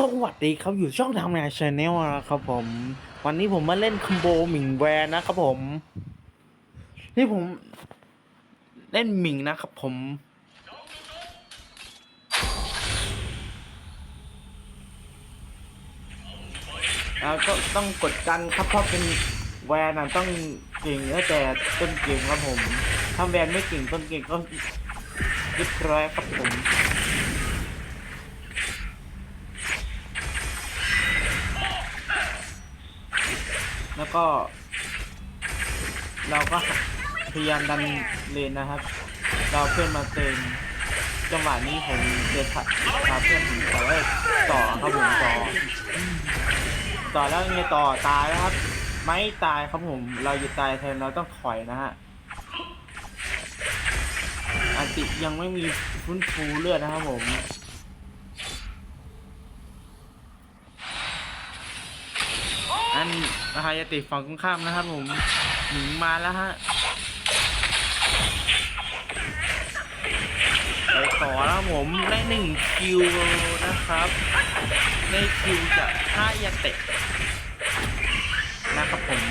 สวัสดีครับอยู่ช่องทำงานชาแนลนะครับผม วันนี้ผมมาเล่นคอมโบหมิงแวร์นะครับผม นี่ผมเล่นหมิงนะครับผม แล้วก็ต้องกดกันครับเพราะเป็นแวนนะต้องเก่งตั้งแต่ต้นเกมครับผมถ้าแวนไม่เก่งต้นเกมก็เรียบร้อยครับผม แล้วก็ เราก็พยายามดันเลนนะครับ เราเพื่อนมาเติมจังหวะนี้ผมจะพาพาเพื่อนผมต่อได้ต่อครับผมต่อ ต่อแล้วไงต่อตายแล้วครับ ไม่ตายครับผมเราจะตายแทนเราต้องถอยนะฮะอันติยังไม่มีฟื้นฟูเลือดนะครับผม อันอาหายาติฝั่งตรงข้ามนะครับผมหนีมาแล้วฮะไปต่อแล้วผมได้หนึ่งคิวนะครับได้คิวจากท่ายาเตะนะครับผม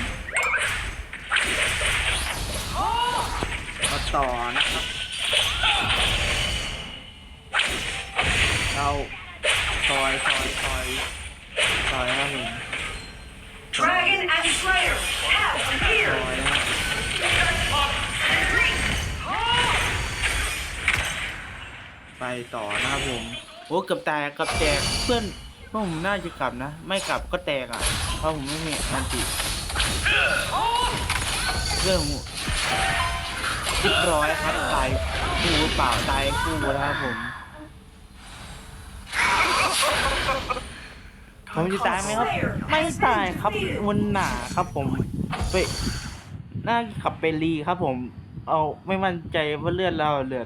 มาต่อนะครับ เราซอยซอยซอยซอยนะครับผม Dragon and Slayer have appeared. อยนะครับไปต่อนะครับผม โอ้เกือบแตกเกือบแตกเพื่อนเพื่อนผมน่าจะกลับนะ ไม่กลับก็แตกอะ เพราะผมไม่มีอันติเรื่องเรียบร้อยครับตายคู่หรือเปล่าตายคู่แล้วครับผม ผมจะตายไหมครับ ไม่ตายครับมันหนาครับผมไปน่าขับไปรีครับผม เอาไม่มั่นใจว่าเลือดเราเหลือ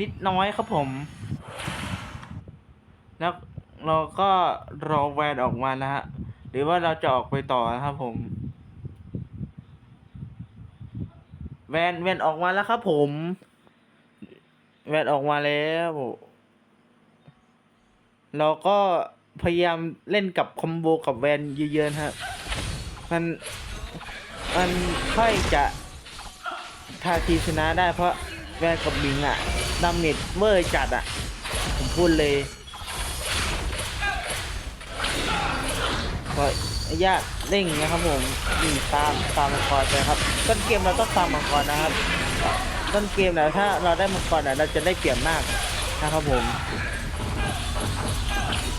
นิดน้อยครับผม แล้วเราก็รอแวนออกมานะฮะ หรือว่าเราจะออกไปต่อนะครับผม แวนแวนออกมาแล้วครับผม แวนออกมาแล้ว เราก็ พยายามเล่นกับคอมโบกับแวนเยอะๆฮะ มัน มันค่อยจะทาทีชนะได้เพราะแวนกับบิงอะดาเมจเวอร์จัดอะผมพูดเลยก็ญาติเร่งนะครับผมนี่ตามตามมังกรไปครับ ต้นเกมเราต้องตามมังกรนะครับ ต้นเกมแล้วถ้าเราได้มังกรอะเราจะได้เปรียบมากนะครับผม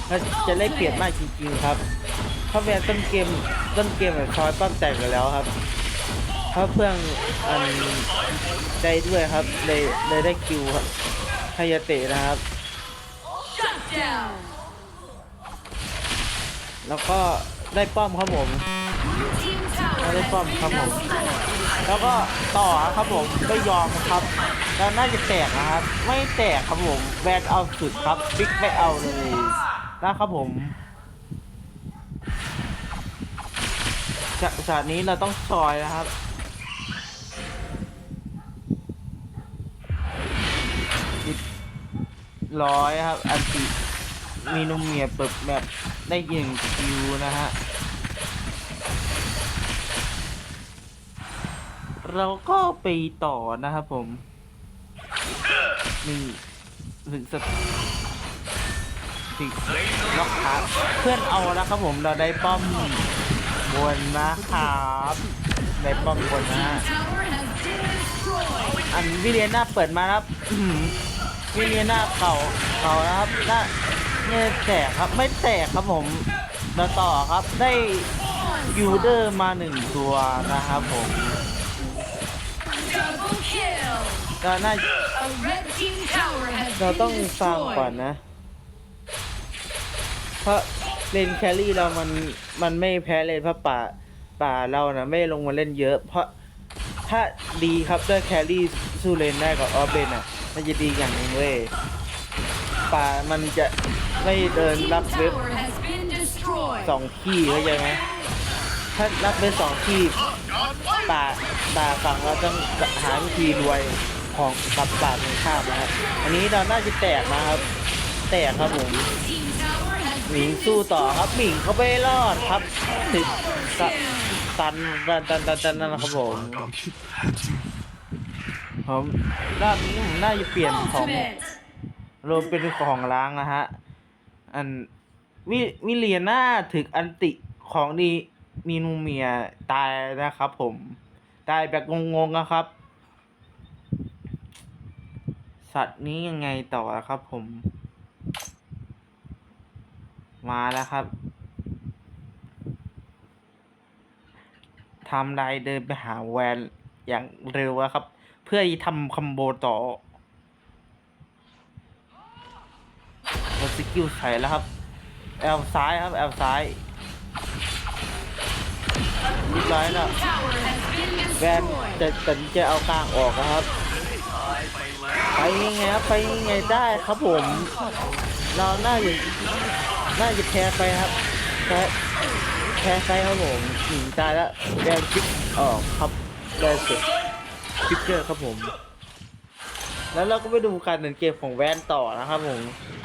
เราจะได้เปรียบมากจริงๆครับเพราะแวนต้นเกมต้นเกมแบบคอยปั้มแตกกันแล้วครับเพราะเพื่อนอันได้ด้วยครับเลยเลยได้คิวครับฮายาเตะนะครับ แล้วก็ได้ป้อมครับผมได้ป้อมครับผม แล้วก็ต่อครับผมไม่ยอมครับแล้วน่าจะแตกนะครับ ไม่แตกครับผมแวนเอาสุดครับบิ๊กไม่เอาเลย นะครับผมจากจากนี้เราต้องซอยนะครับ ร้อยครับ อันติมีนมเมียเปิดแบบได้ยิงคิวนะฮะ เราก็ไปต่อนะครับผม นี่ถึงส ติล็อกครับเพื่อนเอาแล้วครับผมเราได้ป้อมบนนะครับได้ป้อมบนนะอันวิเลียนาเปิดมาครับวิเลียนาเก่าเก่านะครับน่าเนี่ยแตกครับไม่แตกครับผมมาต่อครับได้ยูเดอร์มาหนึ่งตัวนะครับผมก็น่าเราต้องฟังก่อนนะ เพราะเลนแครี่เรามันมันไม่แพ้เลนเพราะป่าป่าเรานะไม่ลงมาเล่นเยอะ เพราะถ้าดีครับด้วยแครี่สู้เลนได้กับออฟเลนอะ มันจะดีอย่างหนึ่งเว้ยป่ามันจะไม่เดินรับเว็บ tower has been destroyed. สองที่เข้าใจไหมถ้ารับเว็บสองที่ป่าป่าฝั่งเราต้องหาวิธีรวยของกับป่าตรงข้ามนะครับ อันนี้เราน่าจะแตกนะครับ แตกครับผม Team หมิงสู้ต่อครับหมิงเขาไปรอดครับติดตันตันตันตันตันน่นนะครับผมผมรอบนี้ผมน่าจะเปลี่ยนของรวมเป็นของล้างนะฮะ อันวิวิเลียนาถึกอันติของดีมีนูเมียตายนะครับผม ตายแบบงงๆนะครับ สัตว์นี้ยังไงต่อครับผม มาแล้วครับทำไรเดินไปหาแวนอย่างเร็วครับ เพื่อทำคอมโบต่อเราสกิลใส่แล้วครับ แอลซ้ายครับ แอลซ้ายเรียบร้อยแล้วแวนจะจะจะเอากลางออกนะครับ ไปยังไงครับ ไปยังไงได้ครับผม เราน่าจะ น่าจะแพ้ไปครับแพ้แพ้ไปครับผมหนีตายแล้วแวนคิกออกครับแวนสร็จคิกเกอร์ครับผม แล้วเราก็ไปดูการเดินเกมของแวนต่อนะครับผม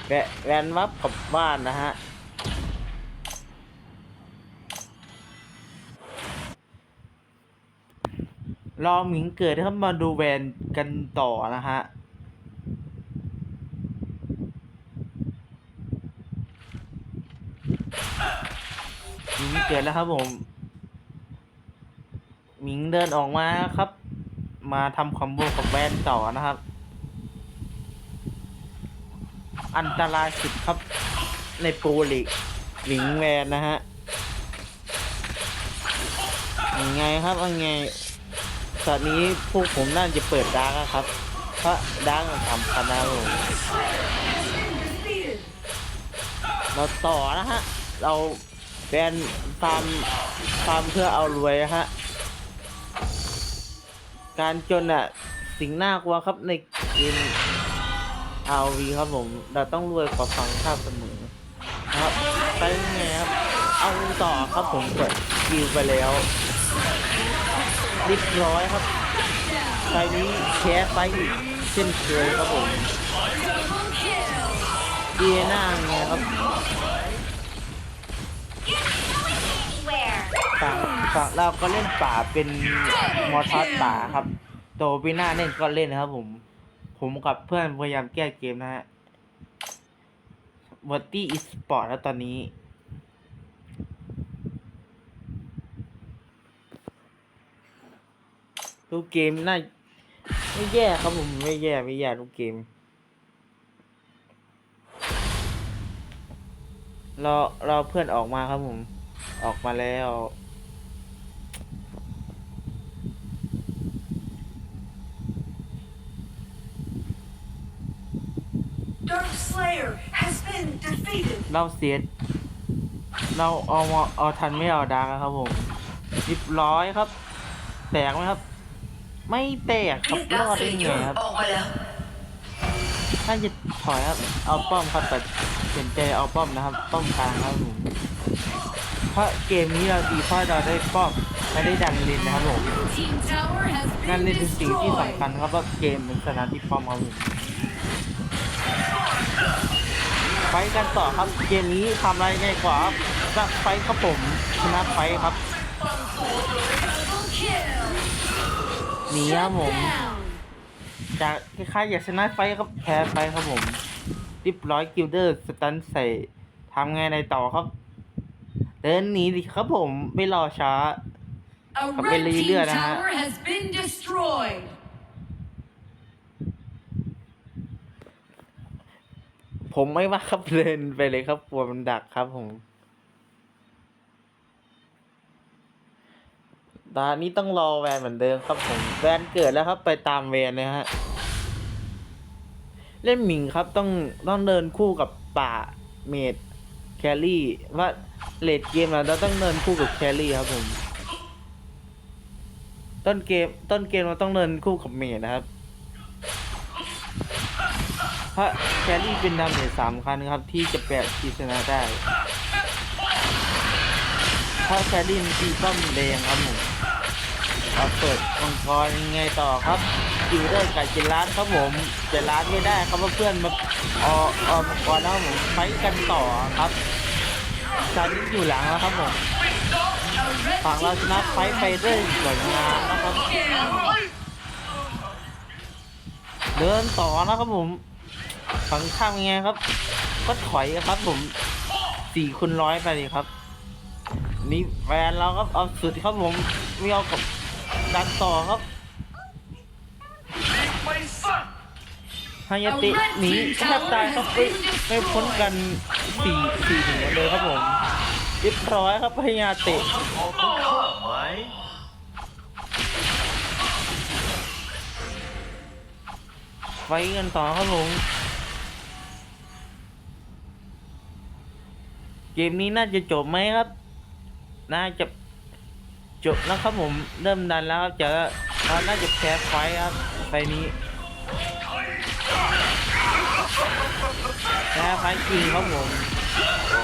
แวแวนวับกลับบ้านนะฮะรอหมิงเกิดนะครับมาดูแวนกันต่อนะฮะ มิงเกิดแล้วครับผม มิงเดินออกมาครับ มาทำคอมโบกับแวนต่อนะครับ อันตรายสุดครับ ในโปรลีกหมิงแวนนะฮะยังไงครับยังไงตอนนี้พวกผมน่าจะเปิดดาร์กครับ เพราะดาร์กมันสำคัญนะครับผมเราต่อนะฮะ เรา แบนฟาร์มฟาร์มเพื่อเอารวยฮะ การจนอะ สิ่งน่ากลัวครับในเกม RV ครับผม เราต้องรวยกว่าฝั่งข้ามเสมอนะครับไปยังไงครับ เอาต่อครับผมเปิดคิวไปแล้วเรียบร้อยครับไฟนี้แคสไปอีกเช่นเคยครับผมเดียน่าไงครับ ฝั่งฝั่งเราก็เล่นป่าเป็นมอทอสป่าครับโตปีหน้าเล่นก็เล่นนะครับ ผม ผมกับเพื่อนพยายามแก้เกมนะฮะวอตตี้อีสปอร์ตแล้วตอนนี้ทุกเกมน่าไม่แย่ครับผมไม่แย่ไม่แย่ทุกเกมเราเราเพื่อนออกมาครับผม ออกมาแล้ว Slayer has been defeated. เราเสียเราเอามาเอาทันไม่เอาดังครับผมเรียบร้อยครับ แตกไหมครับ ไม่แตกครับรอดได้ไงครับออกมาแล้วถ้าจะถอยครับ เอาป้อมครับแต่เห็นใจเอาป้อมนะครับ ป้อมกลางครับผมเพราะเกมนี้เราดีเพราะเราได้ป้อมไม่ได้ดันเลนนะครับผม Team tower has นั่น been เลยคือสิ่งที่ destroyed. สำคัญครับว่าเกมมันชนะที่ป้อมครับผม ไฟท์กันต่อครับ เกมนี้ทำอะไรง่ายกว่าครับจะไฟท์ครับผมชนะไฟท์ครับ Double kill. หนีครับผม Down. จากคล้ายๆอยากชนะไฟท์ครับแพ้ไฟท์ครับผมเรียบร้อยกิลเดอร์สตันใส่ทำไงในต่อครับ เดินหนีดิครับผมไม่รอช้า A Kapag red may team leader na, ha? tower has been destroyed. ผมไม่ว่าครับเดินไปเลยครับกลัวมันดักครับผมตอนนี้ต้องรอแวนเหมือนเดิมครับผมแวนเกิดแล้วครับ ไปตามแวนเลยฮะเล่นหมิงครับต้องต้องเดินคู่กับป่าเมดแครี่ว่าเลดเกมเราต้องเดินคู่กับแครี่ครับผม ต้นเกมต้นเกมเราต้องเดินคู่กับเมดนะครับ เพราะแครี่เป็นดาเมจสามคันครับที่จะแปะทีชนะได้เพราะแครี่มันตีป้อมแดงครับผมเอาเปิดมังกรยังไงต่อครับคิวได้กับเจนร้านครับผมเจนร้านไม่ได้ครับว่าเพื่อนมาเอาเอามังกรแล้วผมไฟกันต่อครับจานนี้อยู่หลังแล้วครับผมฝั่งเราชนะไฟไปได้ been สวยงามนะครับเดินต่อนะครับผม ฝั่งข้างยังไงครับ ก็ถอยครับผมสี่คูณร้อยไปเลยครับ นี่แฟนเราครับเอาสุดครับผมไม่เอากับดันต่อครับฮายาติหนีแทบตายครับไม่ไม่พ้นกันสี่สี่ถึงเลยครับผมเรียบร้อยครับฮายาติไฟกันต่อครับผม เกมนี้น่าจะจบไหมครับ น่าจะจบแล้วครับผมเริ่มดันแล้วครับจะเราน่าจะแพ้ไฟครับไฟนี้แพ้ไฟจริงครับผม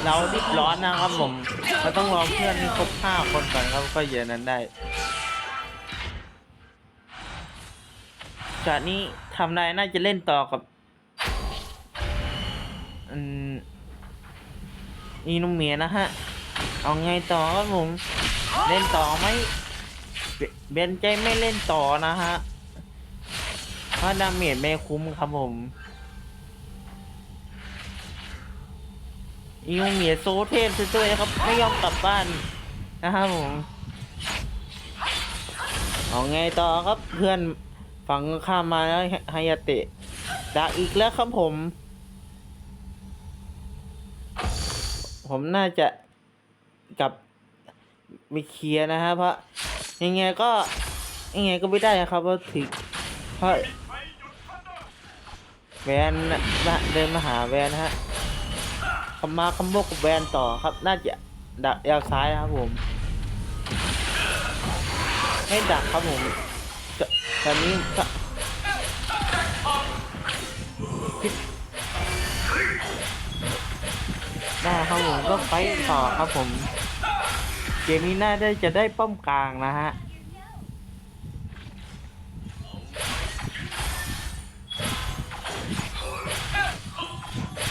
เรารีบร้อนนะครับผมเราต้องรอเพื่อนครบห้าคนก่อนครับก็เยอะนั้นได้จากนี้ทำได้น่าจะเล่นต่อกับ อีนุ่มเมียนะฮะ เอาไงต่อครับผม เล่นต่อไหมเบเบนใจไม่เล่นต่อนะฮะเพราะดาเมจไม่คุ้มครับผมอีนุ่มเมียโซเทพซะด้วยนะครับ ไม่ยอมกลับบ้านนะครับผม เอาไงต่อครับเพื่อนฝั่งข้ามมาแล้วไฮยาเตะดักอีกแล้วครับผม ผมน่าจะกลับไปเคลียร์นะฮะเพราะยังไงก็ยังไงก็ไม่ได้นะครับเพราะถึงเพราะแวนนะนะเดินมาหาแวนนะฮะคำมาคำโบกับแวนต่อครับ น่าจะดักแอลซ้ายนะครับผมไม่ดักครับผมจะตอนนี้พิ ได้ครับผมก็ไปต่อครับผม เกมนี้น่าได้จะได้ป้อมกลางนะฮะ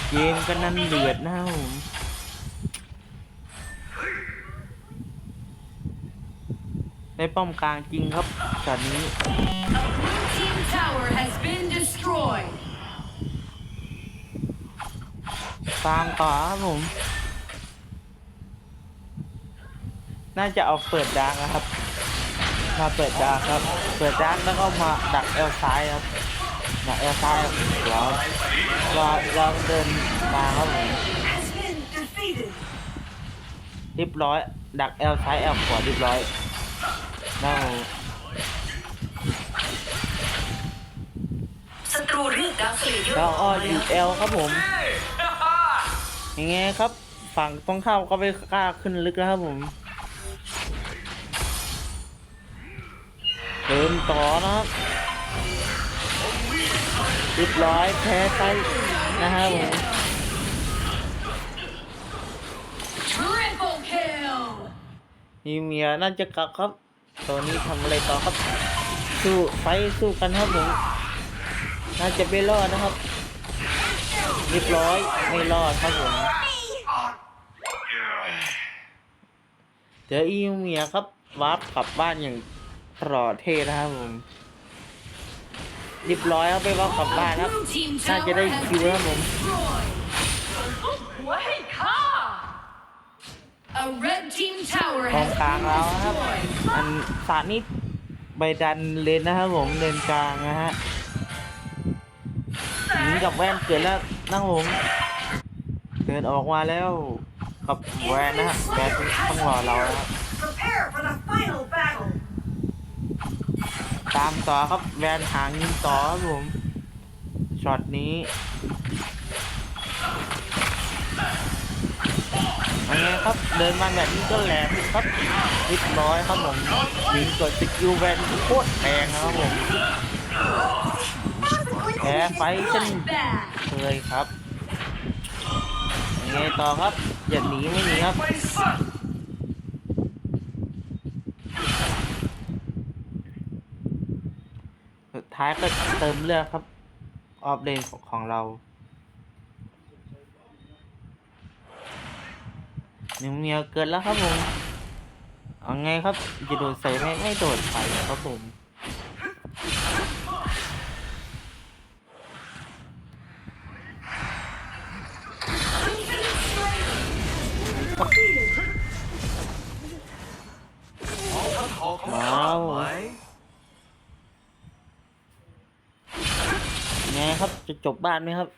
เกมกันนั้นเดือดนะผมได้ป้อมกลางจริงครับตอนนี้ A blue team tower has been destroyed. ตามต่อครับผม น่าจะเอาเปิดดาร์กนะครับ มาเปิดดาร์กครับ เปิดดาร์กแล้วก็มาดักเอลซ้ายครับดักเอลซ้ายครับแล้วเราเราเดินมาครับผม Has been defeated. เรียบร้อย ดักเอลซ้ายเอลขวาเรียบร้อยน่าศัตรูเรียกดาวสเลเยอร์แล้วอ้อดีเอลครับผม ยังไงครับ ฝั่งตรงข้ามก็ไปกล้าขึ้นลึกแล้วครับผม เดินต่อนะครับเรียบร้อยแพ้ไซนะครับผม Triple kill. มีเมียน่าจะกลับครับตัวนี้ทำอะไรต่อครับ สู้ไฟท์สู้กันครับผมน่าจะไม่รอดนะครับเรียบร้อยไม่รอดครับผมเดี๋ยวอีเมียครับวาร์ปกลับบ้านอย่างปลอดเทนะครับผมเรียบร้อยครับไปวาร์ปกลับบ้านครับน่าจะได้คิวครับผมกองกลางแล้วครับ อันสานิดใบดันเลนนะครับผมเลนกลางนะฮะหญิงกับแว่นเกิดแล้ว นั่งผมเดินออกมาแล้วกับแวนนะฮะแวนต้องรอเรานะครับ Prepare for the final battle. ตามต่อครับแวนหางยิงต่อครับผมช็อตนี้อันนี้ครับเดินมาแบบนี้ก็แหลมครับเรียบร้อยครับผมยิงกดสกิลแวนโคตรแรงนะครับผมแพ้ไฟท์เช่น Bloodbath. เคยครับยังไงต่อครับ อย่าหนีไม่หนีครับสุดท้ายก็เติมเลือดครับ ออฟเลนของเราในนึ่งเมียเกิดแล้วครับผม เอาไงครับจะโดดใส่ไม่ไม่โดดใส่ครับผม จบบ้านไหมครับ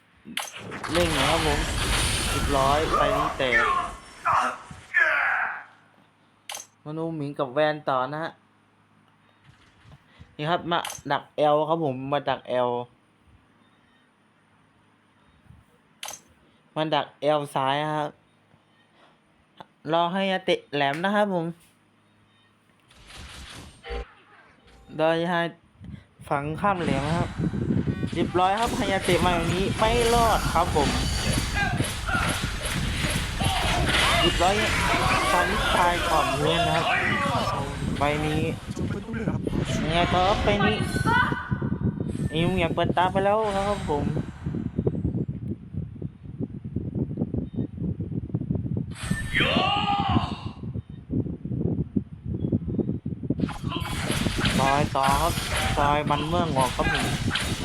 เร่งหน่อยครับผมเรียบร้อยไปนี้แตกมนูหมิงกับแวนต่อนะฮะนี่ครับมาดักเอลครับผมมาดักเอลมาดักเอลซ้ายครับรอให้เตะแหลมนะครับผมโดยให้ฝังข้ามเหลวนะครับ เรียบร้อยครับฮายาเตะมาอย่างนี้ไม่รอดครับผมเรียบร้อยตอนนี้ตายก่อนเพื่อนนะครับใบนี้ไงต่อไปนี้อิมอยากเปิดตาไปแล้วครับผมซอยต่อครับซอยมันเมื่องอกครับผม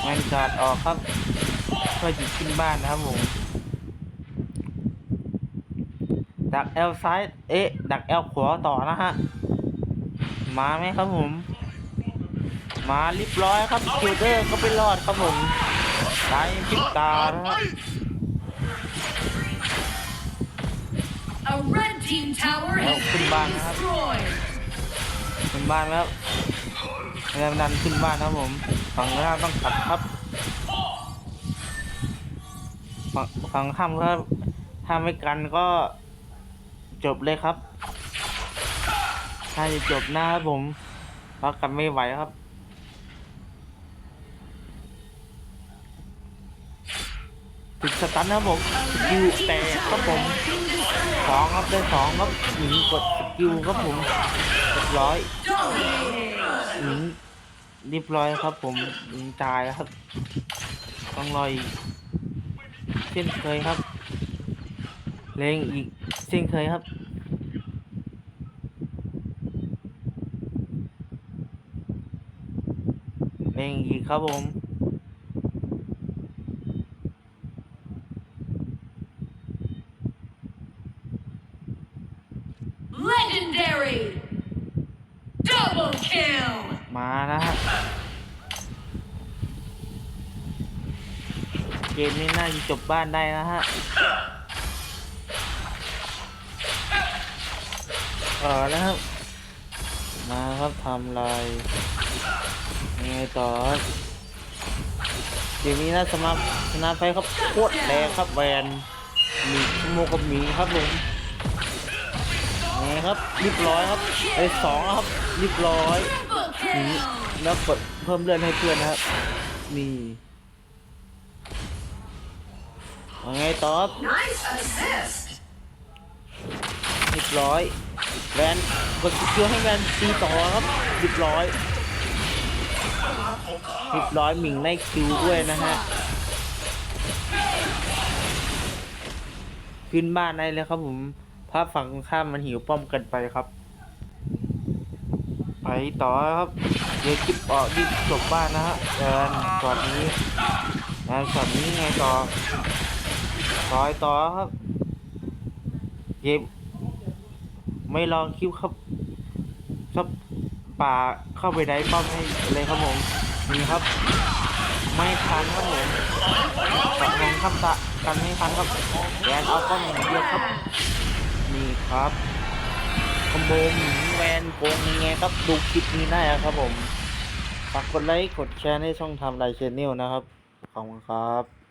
แมนการ์ดออกครับเพื่อจะขึ้นบ้านนะครับผมดักเอลซ้าย เอ๊ะ ดักเอลขวาต่อนะฮะ มาไหมครับผม มาเรียบร้อยครับคิวเดอร์ก็ไปรอดครับผมตายพิบตานะครับ A red team tower has been destroyed. ขึ้นบ้านแล้ว แรงดันขึ้นบ้านนะครับผมฝั่งหน้าต้องขัดครับฝั่งฝั่งข้ามก็ถ้าไม่กันก็จบเลยครับ ถ้าจะจบนะครับผมเพราะกันไม่ไหวครับติดสตันนะครับผมสกิลแตกครับผมสองครับได้สองครับหญิงกดสกิลครับผมเรียบร้อย หญิงเรียบร้อยครับ ผมยิงตายแล้วครับ ต้องรอยเช่นเคยครับเลงอีกเช่นเคยครับเลงอีกครับผม Legendary. Double kill. มานะฮะเก มนี้น่าจะจบบ้านได้นะฮะเออนะครับ มาครับทำลายยังไงต่อครับเกมนี้น่าสมัครชนะไปครับโคตรแรงครับแวนมีโมกับหมีครับผมนี่ครับรีบร้อยครับไอ้สองครับรีบร้อยนี้ kill. แล้วกดเพิ่มเลือดให้เพื่อนนะครับนี่ เอาไงต่อครับ Nice assist. เรียบร้อยแวนกดสกิลให้แวนตีต่อครับเรียบร้อยเรียบร้อยหมิงได้คิวด้วยนะฮะขึ้นบ้านได้เลยครับผมภาพฝั่งข้ามมันหิวป้อมเกันไปครับ ไปต่อครับเดี๋ยวคลิปออกดิบจบบ้านนะฮะเดินช็อตนี้งานช็อตนี้ไงต่อ ต่อยต่อครับเย็บไม่ลองคลิปครับซับป่าเข้าไปได้ป้อมให้เลยครับผมนี่ครับ ไม่ทันครับผมแต่ของคำตะกันไม่ทันครับแกนเอาป้อมอย่างเดียวครับ นี่ครับคอมโบหมิงแวนโกงยังไงครับดูคลิปนี้ได้ครับผมฝากกดไลค์กดแชร์ให้ช่องทำไลน์ชแนลนะครับ ขอบคุณครับ